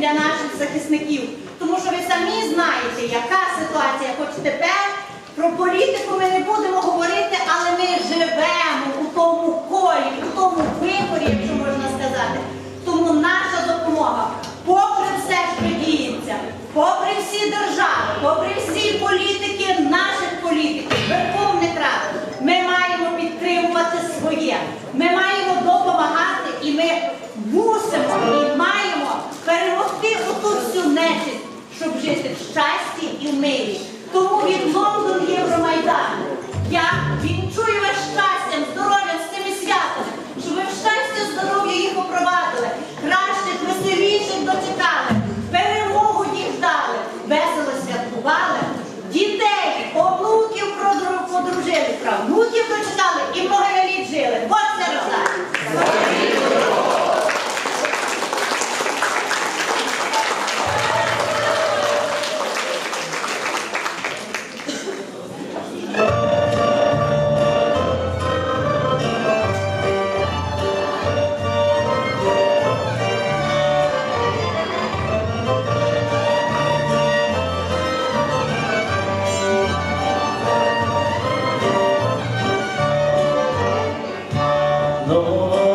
для наших захисників. Тому що ви самі знаєте, яка ситуація, хоч тепер про політику ми Lord.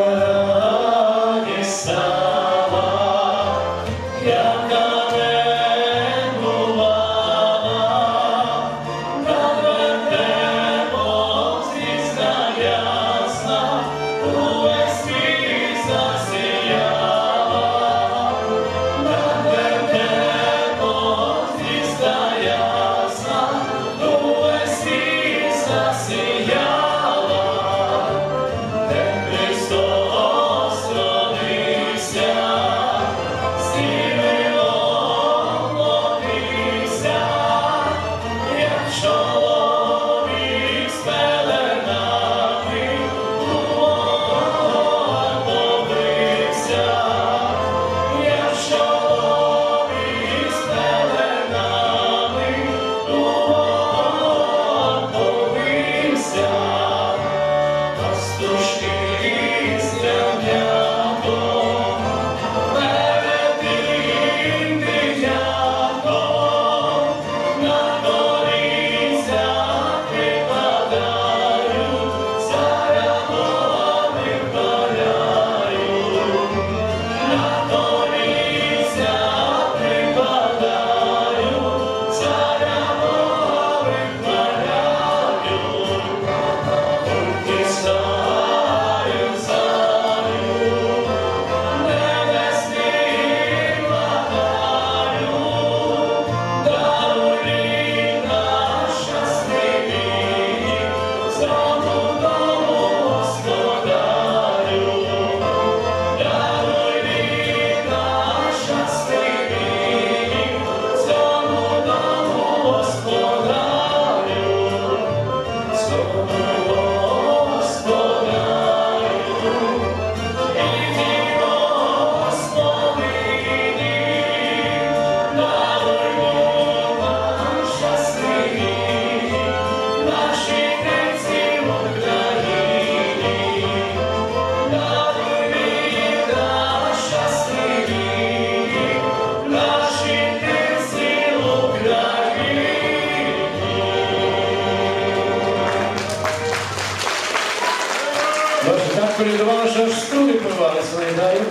колядували, що аж струни порвали солідарю.